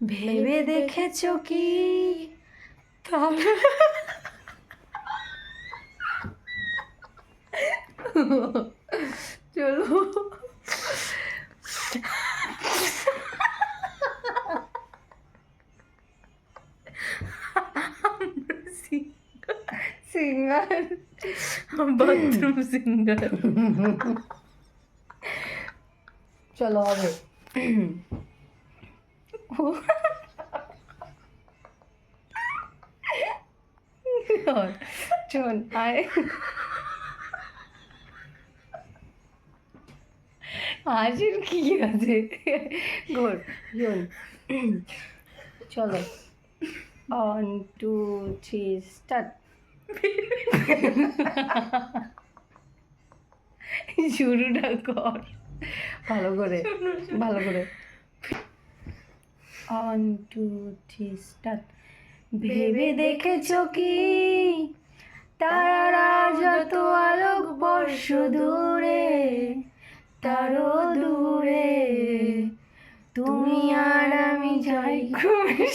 ভেবে দেখেছ কি তাহলে চলো সিঙ্গার বাথরুম সিঙ্গার চলো হবে শোন আয়। হাসির কি আছে? গোর চলো। ওয়ান টু থ্রি স্টার্ট শুরুটা কর। ভালো করে ভালো করে। ওয়ান টু থ্রি স্টার্ট ভেবে দেখেছ কি? তারা যত আলোক বর্ষ দূরে তারও দূরে। তুমি আর আমি যাই ঘুরে